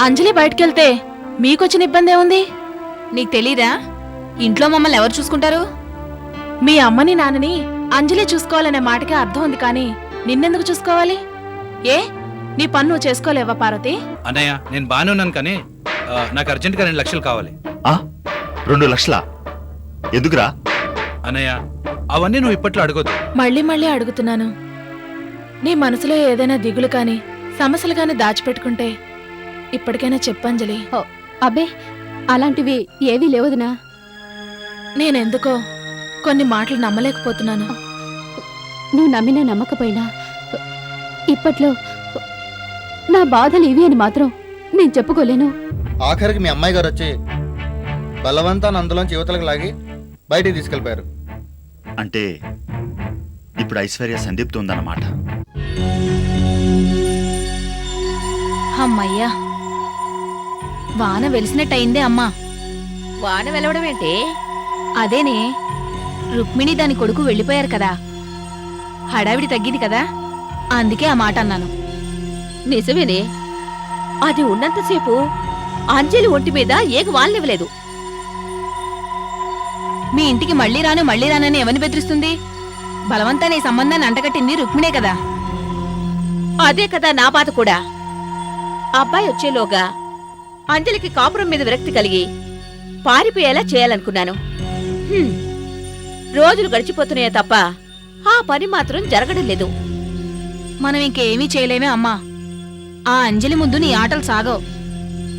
అంజలి బయటకెళ్తే మీకొచ్చిన ఇబ్బంది ఏముంది? నీకు తెలీదా? ఇంట్లో మమ్మల్ని ఎవరు చూసుకుంటారు? మీ అమ్మని నాన్నని అంజలి చూసుకోవాలనే మాటకే అర్థం ఉంది కానీ నిన్నెందుకు చూసుకోవాలి? ఏ? నీ పన్ను నువ్వు చేసుకోలేవా పార్వతి? అన్నయ్య నేను బాగానే ఉన్నాను కానీ ఆ, నాకు అర్జెంట్గా రెండు లక్షలు కావాలి. ఆ? రెండు లక్షలా? ఎందుకురా? అన్నయ్య అవన్నీ నువ్వు ఇప్పట్లో అడగొద్దు. మళ్ళీ మళ్ళీ అడుగుతున్నాను. నీ మనసులో ఏదైనా దిగులు కాని సమస్యలు కాని దాచిపెట్టుకుంటే ఇప్పటికైనా చెప్పంజలి అబ్బే అలాంటివి ఏవీ లేవదునా నేనెందుకో కొన్ని మాటలు నమ్మలేకపోతున్నాను. నువ్వు నమ్మినా నమ్మకపోయినా ఇప్పట్లో నా బాధలు ఇవి అని మాత్రం నేను చెప్పుకోలేను. ఆఖరికి మీ అమ్మాయి గారు వచ్చి బలవంతాన్ని అందులోంచి యువతలకు లాగి బయటికి తీసుకెళ్ళిపోయారు. అంటే ఇప్పుడు ఐశ్వర్య సందీప్తో ఉందన్నమాట. అమ్మయ్యా. వాన వెలిసినట్టయిందే అమ్మా. వాన వెలవడం ఏంటి అదేనే రుక్మిణి దాని కొడుకు వెళ్ళిపోయారు కదా. హడావిడి తగ్గింది కదా. అందుకే ఆ మాట అన్నాను. నిజమేనే. అది ఉన్నంతసేపు అంజలి ఒంటి మీద ఏక వాలనివ్వలేదు. మీ ఇంటికి మళ్ళీ రాను మళ్ళీ రానని ఎవరిని బెదిరిస్తుంది? బలవంతాన్ని సంబంధాన్ని అంటగట్టింది రుక్మిణే కదా. అదే కదా నా బాధ కూడా. అబ్బాయి వచ్చేలోగా అంజలికి కాపురం మీద విరక్తి కలిగి పారిపోయేలా చేయాలనుకున్నాను. రోజులు గడిచిపోతున్నాయే తప్ప ఆ పని మాత్రం జరగడం లేదు. మనం ఇంకేమీ చేయలేమే అమ్మా. ఆ అంజలి ముందు నీ ఆటలు సాగవు.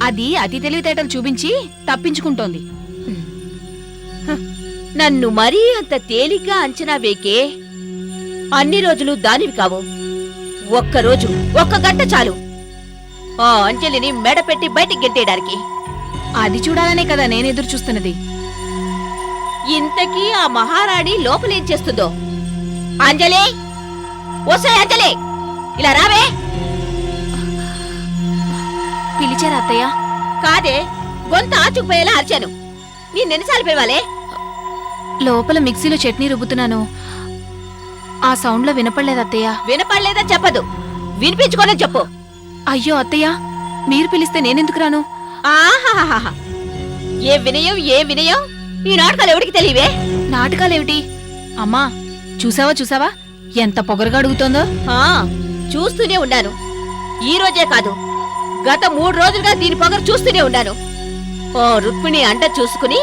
అది అతి తెలివితేటలు చూపించి తప్పించుకుంటోంది. నన్ను మరీ అంత తేలిగ్గా అంచనా వేకే అన్ని రోజులు దానివి కావు. ఒక్కరోజు ఒక్క గంట చాలు. ఆ అంజలిని మెడపెట్టి బయటికి గెట్టేయడానికి అది చూడాలనే కదా నేను ఎదురు చూస్తున్నది. ఇంతకీ ఆ మహారాణి లోపలేం చేస్తుందో? అంజలి! ఓసే అంజలి! ఇలా రావే! పిలిచారా అత్తయ్య? కాదే గొంత ఆచుకుపోయేలా అరిచాను. నిన్నెన్నిసార్లు పిలవాలే? లోపల మిక్సీలో చట్నీ రుబ్బుతున్నాను. ఆ సౌండ్లో వినపడలేదు అత్తయ్య. వినపడలేదా చెప్పదు. వినిపించుకోనని చెప్పు. అయ్యో అత్తయ్య మీరు పిలిస్తే నేనెందుకు రాను? ఆహాహాహా ఏ వినయం ఏ వినయం? ఈ నాటకాలు ఎవడికి తెలియవే? నాటకాలేమిటి? అమ్మా చూసావా చూసావా? ఎంత పొగరుగా అడుగుతోందో. ఆ చూస్తూనే ఉన్నాను. ఈ రోజే కాదు గత మూడు రోజులుగా దీని పొగరు చూస్తూనే ఉన్నాను. ఓ రుక్మిణి అంట చూసుకుని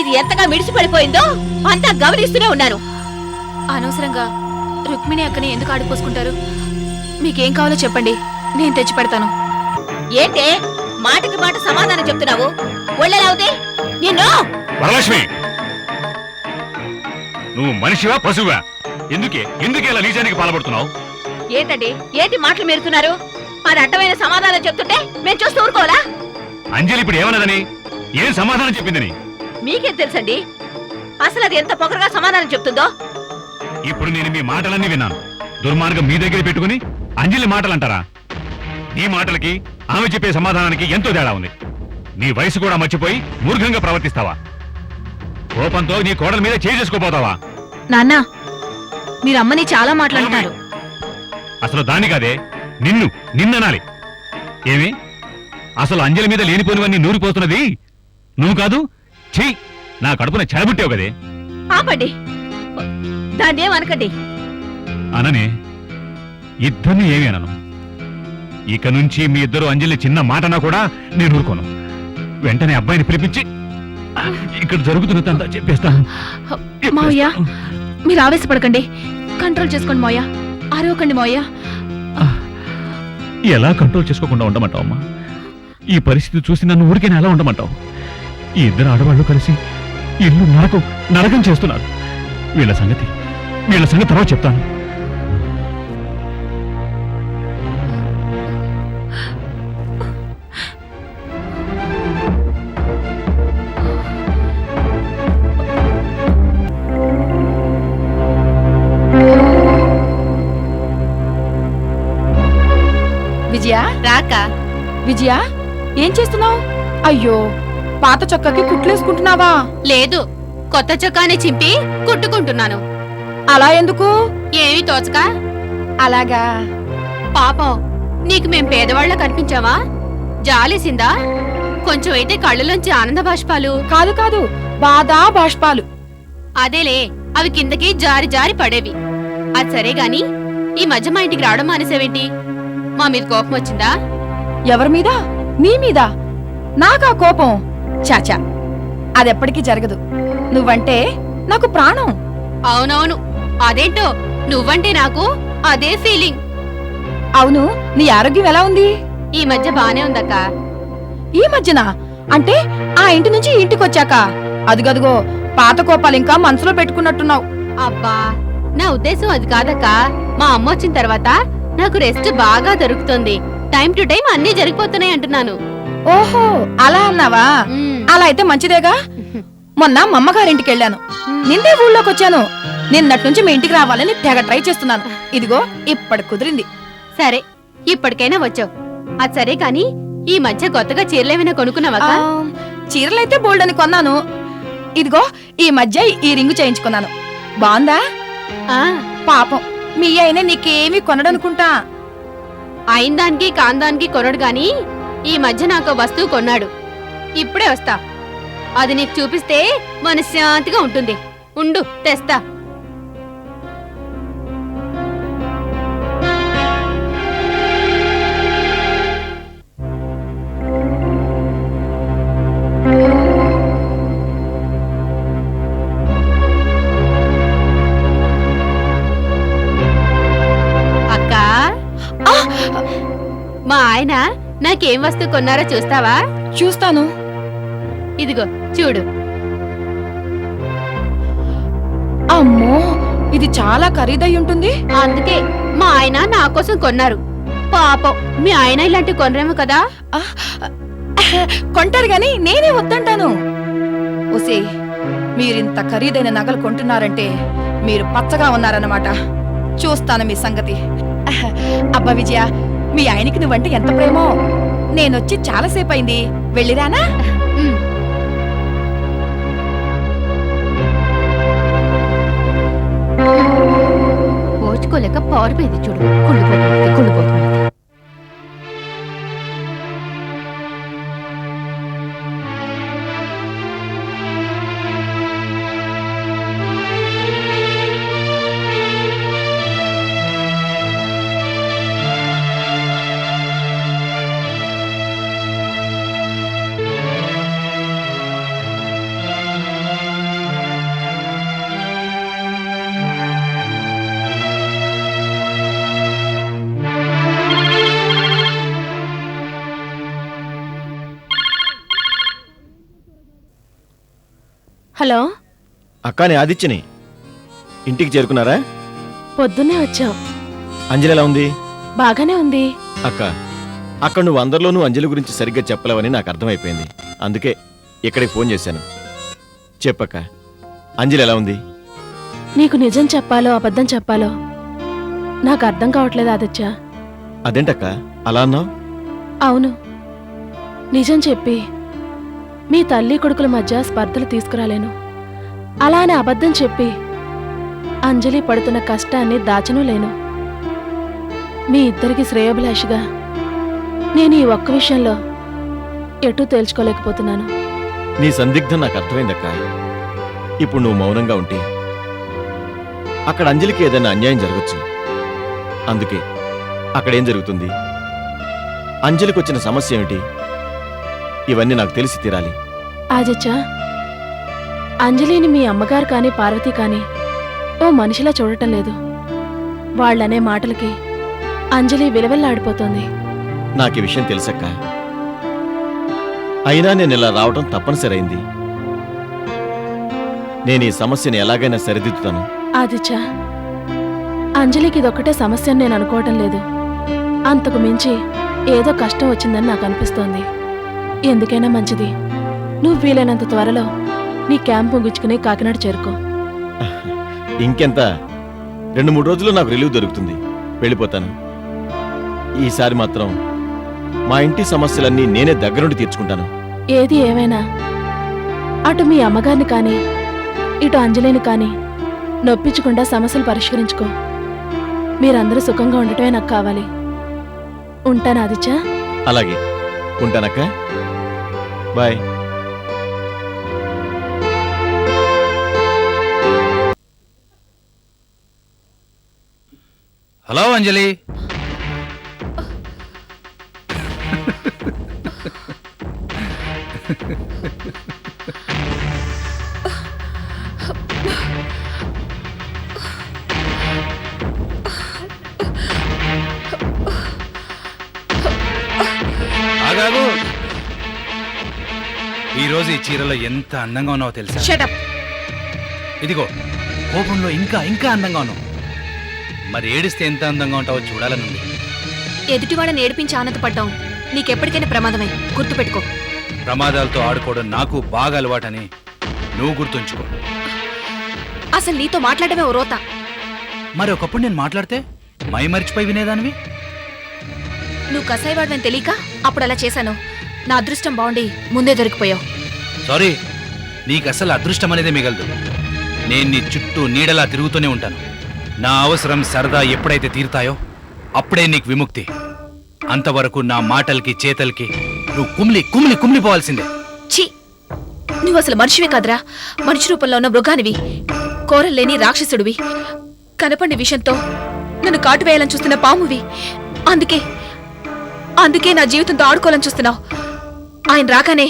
ఇది ఎంతగా మిడిసిపడిపోయిందో అంతా గమనిస్తూనే ఉన్నాను. అనవసరంగా రుక్మిణి అక్కని ఎందుకు ఆడిపోసుకుంటారు? మీకేం కావాలో చెప్పండి. నేను తెచ్చి పెడతాను. ఏంటే? మాటకి మాట సమాధానం చెప్తున్నావు? ఒళ్ళెలా ఉంది? నిన్ను! వరలక్ష్మి! నువ్వు మనిషివా పశువా ఎందుకే? ఎందుకే ఇలా నీచానికి పాల్పడుతున్నావు? ఏంటండి? ఏంటి మాటలు మీరుతున్నారు? అది అడ్డమైన సమాధానం చెప్తుంటే మేము చూస్తూ ఊరుకోవాలా? అంజలి ఇప్పుడు ఏమన్నదని? ఏం సమాధానం చెప్పిందని? మీకేం తెలుసండి? అసలు అది ఎంత పొగరుగా సమాధానం చెప్తుందో? ఇప్పుడు నేను మీ మాటలన్నీ విన్నాను. దుర్మార్గం మీ దగ్గర పెట్టుకుని అంజలి మాటలు అంటారా నీ మాటలకి ఆమె చెప్పే సమాధానానికి ఎంతో తేడా ఉంది. నీ వయసు కూడా మర్చిపోయి మూర్ఖంగా ప్రవర్తిస్తావా? కోపంతో నీ కోడల మీద చేసుకోపోతావా? నాన్నా మీరు అమ్మని చాలా మాట్లాడుతున్నారు అసలు దాని కాదే నిన్ను నిన్ననాలి. ఏమి? అసలు అంజలి మీద లేనిపోనివన్నీ నూరిపోతున్నది? నువ్వు కాదు చెయ్యి నా కడుపున చెడబుట్టావు కదే. ఆపండి. దాన్ని ఏమనకండి అననే. ఇద్దరిని ఏమి అనను. ఇక నుంచి మీ ఇద్దరు అంజలి చిన్న మాటనా కూడా నేను ఊరుకోను. వెంటనే అబ్బాయిని పిలిపించి ఇక్కడ జరుగుతున్నదంతా చెప్పేస్తాను మావయ్య మీరు ఆవేశపడకండి. కంట్రోల్ చేసుకోండి మోయ అరవకండి మోయ ఎలా కంట్రోల్ చేసుకోకుండా ఉండమంటావు అమ్మా? ఈ పరిస్థితి చూసి నన్ను ఊరికేనా ఎలా ఉండమంటావు? ఈ ఇద్దరు ఆడవాళ్ళు కలిసి ఇల్లు నరకం నరకం చేస్తున్నారు. వీళ్ళ సంగతి వీళ్ళ సంగతి తర్వాత చెప్తాను. విజయ? రాక. విజయ ఏం చేస్తున్నావు? అయ్యో పాత చొక్కాకి కుట్లేసుకుంటున్నావా? లేదు కొత్త చొక్కాని చింపి కుట్టుకుంటున్నాను. అలా ఎందుకు? ఏమి తోచక. అలాగా. పాపం నీకు మేం పేదవాళ్ళ కనిపించావా? జాలేసిందా కొంచెం అయితే కళ్ళలోంచి ఆనంద బాష్పాలు. కాదు కాదు బాధా బాష్పాలు. అదేలే అవి కిందకి జారి జారి పడేవి. అది సరే గాని ఈ మధ్య మా ఇంటికి రావడం మానేసావేంటి? మా మీద కోపం వచ్చిందా? ఎవరి మీద? నీ మీద? నాకా కోపం? చాచా అదెప్పటికీ జరగదు. నువ్వంటే నాకు ప్రాణం. అవునవును. అదేంటో? నువ్వంటే నాకు అదే ఫీలింగ్. అవును. నీ ఆరోగ్యం ఎలా ఉంది? ఈ మధ్య బానే ఉందక్క. ఈ మధ్యన? అంటే ఆ ఇంటి నుంచి ఇంటికి వచ్చాక. అదుగదుగో పాత కోపాలు ఇంకా మనసులో పెట్టుకున్నట్టున్నావు. అబ్బా నా ఉద్దేశం అది కాదక్క. మా అమ్మ వచ్చిన తర్వాత నాకు రెస్ట్ బాగా దొరుకుతుంది. టైం టు టైం అన్నీ జరిగిపోతున్నాయి అంటున్నాను. ఓహో అలా అన్నావా. అలా అయితే మంచిదేగా? మొన్న మా అమ్మగారింటికి వెళ్ళాను. నిన్నే ఊళ్ళోకి వచ్చాను. నిన్నటి నుంచి మీ ఇంటికి రావాలని తెగ ట్రై చేస్తున్నాను. ఇదిగో ఇప్పటి కుదిరింది. సరే ఇప్పటికైనా వచ్చావు. అది సరే కాని ఈ మధ్య కొత్తగా చీరలేమైనా కొనుక్కున్నావా చీరలైతే బోల్డ్ అని కొన్నాను. ఇదిగో ఈ మధ్య ఈ రింగు చేయించుకున్నాను. బాగుందా? పాపం. మీ అయినా నీకేమీ కొనడనుకుంటా? అయిన దానికి కాందానికి కొనడు గాని ఈ మధ్య నాకు వస్తువు కొన్నాడు. ఇప్పుడే వస్తా. అది నీకు చూపిస్తే మనశ్శాంతిగా ఉంటుంది. ఉండు తెస్తా. నాకేం వస్తువు కొన్నారో చూస్తావా? చూస్తాను. ఇదిగో చూడు. అమ్మో ఇది చాలా ఖరీదై ఉంటుంది. అందుకే మా ఆయన నా కోసం కొన్నారు. పాపం మీ ఆయన ఇలాంటివి కొనరేమో కదా. కొంటారు గాని నేనే వద్దంటాను. ఒసే మీరింత ఖరీదైన నగలు కొంటున్నారంటే మీరు పచ్చగా ఉన్నారన్నమాట. చూస్తాను మీ సంగతి. అబ్బా విజయ మీ ఆయనకి నువ్వంటే ఎంత ప్రేమో. నేనొచ్చి చాలాసేపు అయింది వెళ్ళిరానా? ఉమ్. పవర్ పోయింది చూడు. కుళ్ళిపోతుంది కుళ్ళిపోతుంది హలో? అక్క నేను ఆదిత్యని. ఇంటికి చేరుకున్నారా? పొద్దున్నే వచ్చాం. అంజలి ఎలా ఉంది? బాగానే ఉంది. అక్క అక్కడ నువ్వు అందరిలోనూ అంజలి గురించి సరిగ్గా చెప్పలేవని నాకు అర్థమైపోయింది. అందుకే ఇక్కడికి ఫోన్ చేశాను. చెప్పక్క అంజలి ఎలా ఉంది? నీకు నిజం చెప్పాలో అబద్ధం చెప్పాలో? నాకు అర్థం కావట్లేదు ఆదిత్య. అదేంటక్క అలా అన్నావు? అవును. నిజం చెప్పి మీ తల్లి కొడుకుల మధ్య స్పర్ధలు తీసుకురాలేను. అలానే అబద్ధం చెప్పి అంజలి పడుతున్న కష్టాన్ని దాచను లేను. మీ ఇద్దరికి శ్రేయోభిలాషిగా నేను ఈ ఒక్క విషయంలో ఎటూ తేల్చుకోలేకపోతున్నాను. నీ సందిగ్ధం నాకు అర్థమైందక్క. ఇప్పుడు నువ్వు మౌనంగా ఉంటే అక్కడ అంజలికి ఏదైనా అన్యాయం జరగచ్చు. అందుకే అక్కడేం జరుగుతుంది? అంజలికి వచ్చిన సమస్య ఏమిటి? ఇవన్నీ నాకు తెలిసి తీరాలి. ఆదిత్య అంజలిని మీ అమ్మగారు కానీ పార్వతి కానీ ఓ మనిషిలా చూడటం లేదు. వాళ్ళనే మాటలకి అంజలి విలవెల్లాడిపోతోంది. నాకు ఈ విషయం తెలుసక్క. అయినా నేను ఇలా రావడం తప్పనిసరైంది. నేను ఈ సమస్యని ఎలాగైనా సరిదిద్దుతాను. ఆదిత్య అంజలికి ఇదొక్కటే సమస్య అని నేను అనుకోవటం లేదు. అంతకు మించి ఏదో కష్టం వచ్చిందని నాకు అనిపిస్తోంది. ఎందుకైనా మంచిది. నువ్వు వీలైనంత త్వరలో నీ క్యాంప్ ముగించుకుని కాకినాడ చేరుకో. ఇంకెంత? రెండు మూడు రోజుల్లో నాకు రిలీవ్ దొరుకుతుంది. వెళ్ళిపోతాను. ఈసారి మాత్రం మా ఇంటి సమస్యలన్నీ నేనే దగ్గరుండి తీర్చుకుంటాను. ఏది ఏమైనా అటు మీ అమ్మగారిని కానీ ఇటు అంజలిని కానీ నొప్పించకుండా సమస్యలు పరిష్కరించుకో. మీరందరూ సుఖంగా ఉండటమే నాకు కావాలి. ఉంటాను ఆదిత్య. అలాగే. ఉంటానక్క. బాయ్. హలో అంజలి. ఈరోజు ఈ చీరలో ఎంత అందంగా ఉన్నావో తెలుసా? షటప్ ఇదిగో కోపంలో ఇంకా ఇంకా అందంగా ఉన్నావు మరి ఏడిస్తే ఎంత అందంగా ఉంటావో చూడాలనుంది ఎదుటివాడని ఏడిపించి ఆనందపడ్డాం నీకెప్పటికైనా ప్రమాదమే. గుర్తుపెట్టుకో. ప్రమాదాలతో ఆడుకోవడం నాకు బాగా అలవాటని నువ్వు గుర్తుంచుకో. అసలు నీతో మాట్లాడమే ఓ రోత. మరి ఒకప్పుడు నేను మాట్లాడితే మై మరిచిపోయి వినేదానివి? నువ్వు కసాయివాడని తెలియక అప్పుడు అలా చేశాను. నా అదృష్టం బాగుండి ముందే దొరికిపోయావు. సారీ నీకు అసలు అదృష్టం అనేది మిగలదు. నేను నీ చుట్టూ నీడలా తిరుగుతూనే ఉంటాను. నా అవసరం సరదా ఎప్పుడైతే తీరుతాయో అప్పుడే నీకు విముక్తి. అంతవరకు నా మాటలకి చేతలకి నువ్వు కుమ్లి కుమ్లి కుమ్లిపోవాల్సిందే ఛీ! నువ్వు అసలు మనిషివే కాదురా. మనిషి రూపంలో ఉన్న మృగానివి కోరలేని రాక్షసుడివి కనపండి విషయంతో నన్ను కాటు వేయాలని చూస్తున్న పామువి. అందుకే అందుకే నా జీవితంతో ఆడుకోవాలని చూస్తున్నావు. ఆయన రాగానే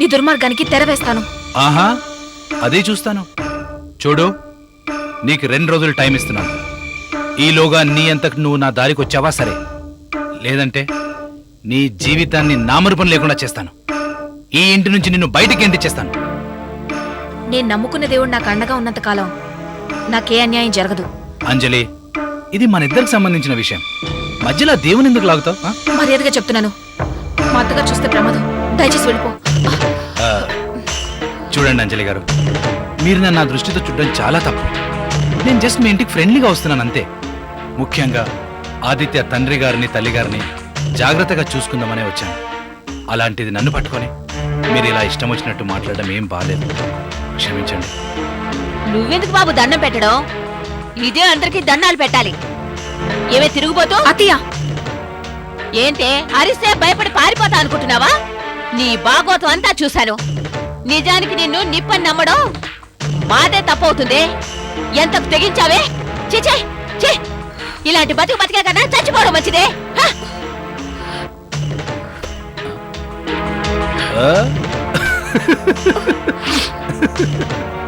నీ దుర్మార్గానికి తెరవేస్తాను ఆహా అదే చూస్తాను. చూడు నీకు రెండు రోజులు టైం ఇస్తున్నాను. ఈలోగా నీ అంతకు నువ్వు నా దారికి వచ్చావా? సరే. లేదంటే నీ జీవితాన్ని నామరూపం లేకుండా చేస్తాను. ఈ ఇంటి నుంచి నిన్ను బయటికి ఎంటిచ్చేస్తాను నేను నమ్ముకున్న దేవుడు నాకు అండగా ఉన్నంత కాలం నాకే అన్యాయం జరగదు. అంజలి ఇది మన ఇద్దరికి సంబంధించిన విషయం. మధ్యలో దేవుని ఎందుకు లాగుతావు? మర్యాదగా చెప్తున్నాను. మా అత్తగారు చూస్తే ప్రమాదం. దయచేసి వెళ్ళిపో. చూడండి అంజలి గారు. మీరు నన్ను నా దృష్టితో చూడడం చాలా తప్పు. నేను జస్ట్ మీ ఇంటికి ఫ్రెండ్లీగా వస్తున్నాను అంతే. ముఖ్యంగా ఆదిత్య తండ్రి గారిని తల్లి గారిని జాగ్రత్తగా చూసుకుందామనే వచ్చాను. అలాంటిది నన్ను పట్టుకొని మీరు ఇలా ఇష్టం వచ్చినట్టు మాట్లాడడం ఏం బాలేదు. క్షమించండి. నువ్వెందుకు బాబు దండం పెట్టడం? ఇదే అందరికి దండాలు పెట్టాలి. ఏమే తిరుగుబోతూ అత్తయ్య. ఏంటే అరిస్తే భయపడి పారిపోతా అనుకుంటున్నావా? నీ బాగోతం అంతా చూశాను. నిజానికి నిన్ను నిప్పని నమ్మడం మాదే తప్పవుతుంది ఎంతకు తెగించావే చిచే ఛీ! ఇలాంటి బతుకు బతికే కదా చచ్చిపోవడం మంచిదే హ! ఆ?